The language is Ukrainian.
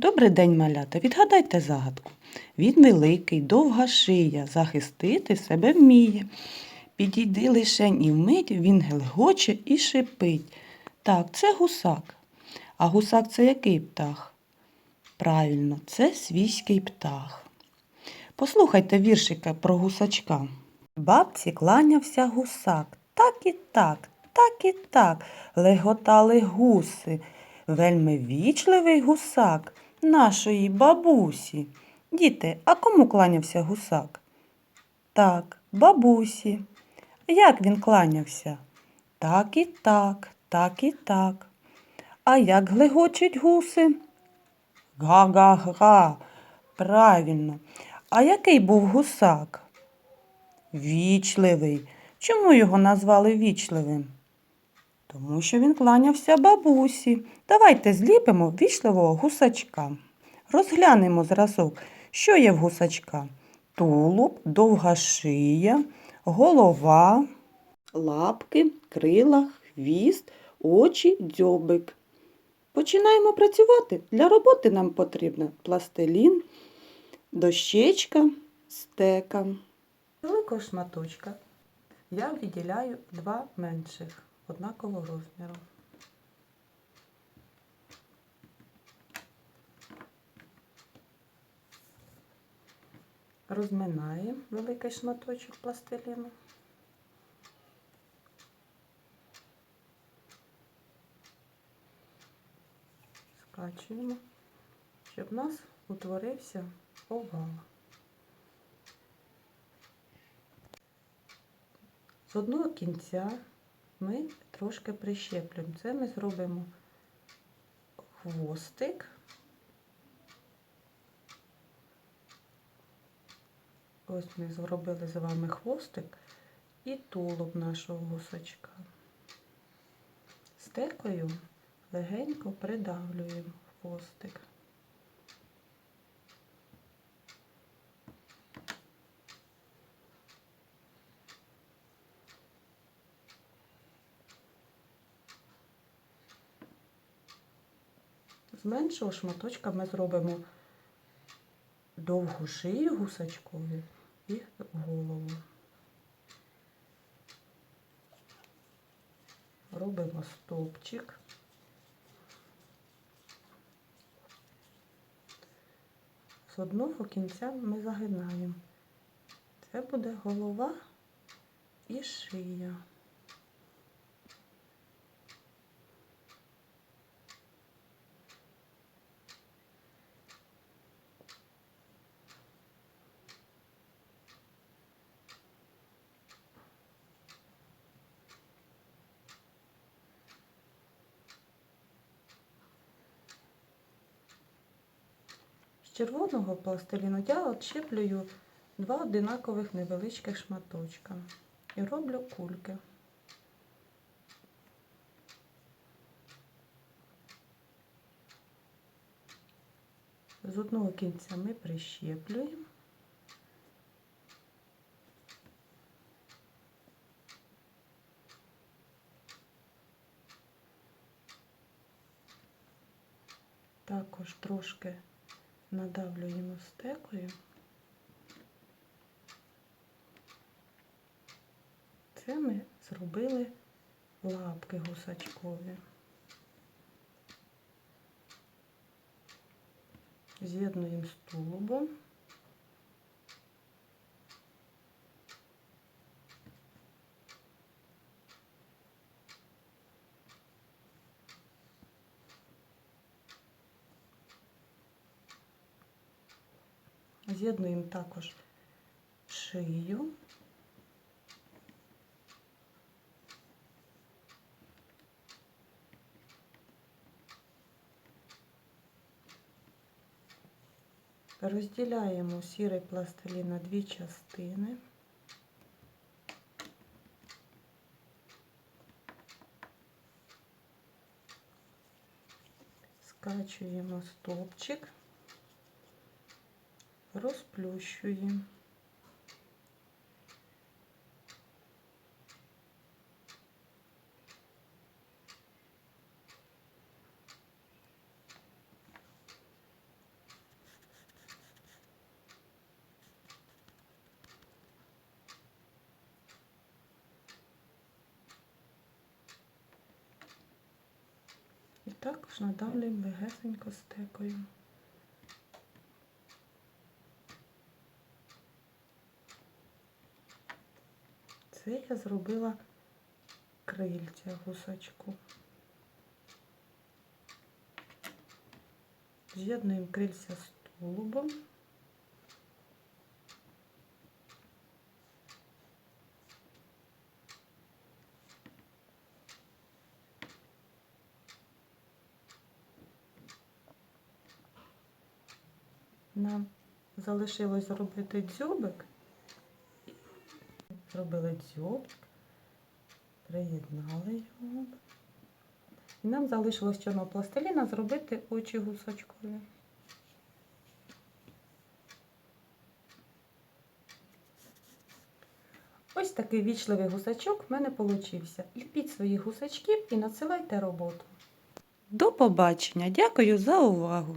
Добрий день, малята. Відгадайте загадку. Він великий, довга шия, захистити себе вміє. Підійди лишень і вмить, він гелгоче і шипить. Так, це гусак. А гусак це який птах? Правильно, це свійський птах. Послухайте віршика про гусачка. Бабці кланявся гусак. Так і так, так і так, леготали гуси. Вельми вічливий гусак нашої бабусі. Діти, а кому кланявся гусак? Так, бабусі. Як він кланявся? Так і так, так і так. А як глегочуть гуси? Га-га-га. Правильно. А який був гусак? Вічливий. Чому його назвали вічливим? Тому що він кланявся бабусі. Давайте зліпимо вічливого гусачка. Розглянемо зразок, що є в гусачка. Тулуб, довга шия, голова, лапки, крила, хвіст, очі, дзьобик. Починаємо працювати. Для роботи нам потрібно пластилін, дощечка, стека. Великого шматочка я виділяю два менших однакового розміру. Розминаємо великий шматочок пластиліну. Скачуємо, щоб в нас утворився овал. З одного кінця ми трошки прищеплюємо. Це ми зробимо хвостик. Ось ми зробили з вами хвостик і тулуб нашого гусачка. Стекою легенько придавлюємо хвостик. З меншого шматочка ми зробимо довгу шию гусачкові і голову. Робимо стовпчик. З одного кінця ми загинаємо. Це буде голова і шия. Червоного пластиліну я відщеплюю два одинакових невеличких шматочка і роблю кульки. З одного кінця ми прищеплюємо. Також трошки надавлюємо стекою. Це ми зробили лапки гусачкові. З'єднуємо з тулубом. З'єднуємо також шию. Розділяємо сірий пластилін на дві частини. Скачуємо стовпчик розплющуємо. І також надавлюємо легесенько стекою. Це я зробила крильця гусачку. З'єднуємо крильця з тулубом. Нам залишилось зробити дзьобик. Зробили дзьобик, приєднали його. І нам залишилось чорного пластиліна зробити очі гусачкові. Ось такий вічливий гусачок в мене получився. Ліпіть своїх гусачків і надсилайте роботу. До побачення. Дякую за увагу!